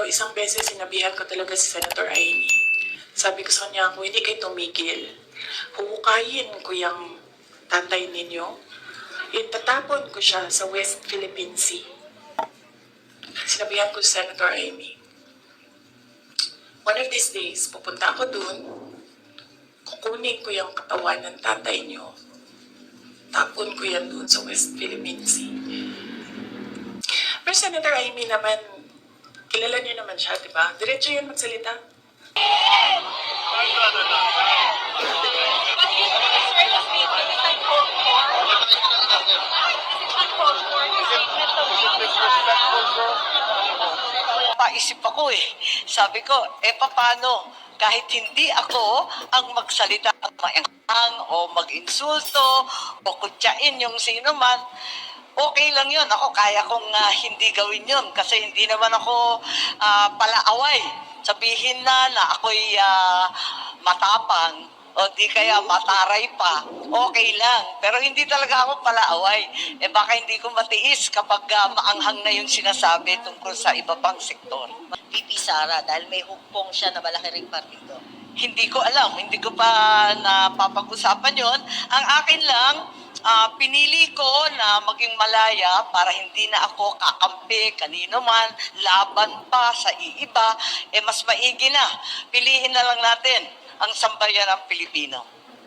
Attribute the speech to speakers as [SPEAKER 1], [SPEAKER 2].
[SPEAKER 1] Pero isang beses sinabihan ko talaga si Senator Amy. Sabi ko sa kanya, kung hindi kayo tumigil, huhukayin ko yung tatay ninyo. Itatapon ko siya sa West Philippine Sea. Sinabihan ko si Senator Amy. One of these days, pupunta ako dun, kukunin ko yung katawan ng tatay niyo. Tapon ko yan dun sa West Philippine Sea. Pero Senator Amy naman, kilala niyo naman siya, di ba? Diretso yun magsalita.
[SPEAKER 2] Paisip ako eh. Sabi ko, eh paano? Kahit hindi ako ang magsalita ang maanghang o mag-insulto o kutyain yung sino man, okay lang yun. Ako kaya kong ah, hindi gawin yun kasi hindi naman ako ah, palaaway. Sabihin na na ako'y ah, matapang o di kaya mataray pa, okay lang. Pero hindi talaga ako palaaway. Eh baka hindi ko matiis kapag ah, maanghang na yung sinasabi tungkol sa iba pang sektor.
[SPEAKER 3] VP Sara dahil may hukpong siya na malaki ring partido.
[SPEAKER 2] Hindi ko alam, hindi ko pa napapag-usapan yon. Ang akin lang, ah, pinili ko na maging malaya para hindi na ako kakampi kanino man, laban pa sa iiba, eh mas maigi na. Piliin na lang natin ang sambayan ng Pilipino.